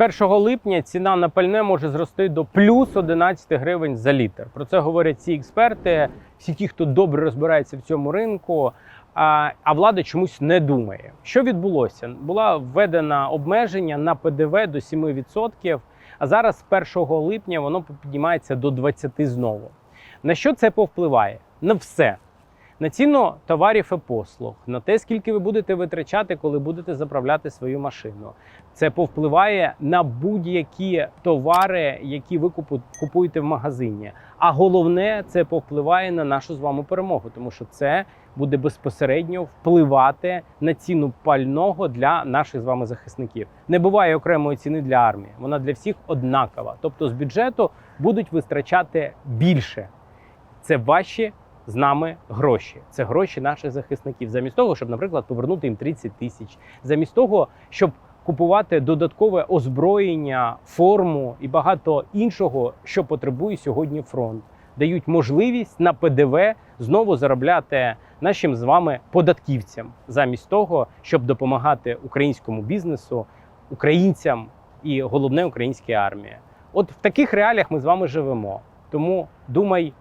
1 липня ціна на пальне може зрости до плюс 11 гривень за літр. Про це говорять ці експерти, всі ті, хто добре розбирається в цьому ринку. А, а влада чомусь не думає. Що відбулося? Була введена обмеження на ПДВ до 7%, а зараз з 1 липня воно піднімається до 20% знову. На що це повпливає? На все. На ціну товарів і послуг, на те, скільки ви будете витрачати, коли будете заправляти свою машину. Це повпливає на будь-які товари, які ви купуєте в магазині. А головне, це повпливає на нашу з вами перемогу, тому що це буде безпосередньо впливати на ціну пального для наших з вами захисників. Не буває окремої ціни для армії. Вона для всіх однакова. Тобто з бюджету будуть витрачати більше. Це ваші з нами гроші. Це гроші наших захисників. Замість того, щоб, наприклад, повернути їм 30 тисяч, замість того, щоб купувати додаткове озброєння, форму і багато іншого, що потребує сьогодні фронт, дають можливість на ПДВ знову заробляти нашим з вами податківцям, замість того, щоб допомагати українському бізнесу, українцям і головне українській армії. От в таких реаліях ми з вами живемо. Тому думай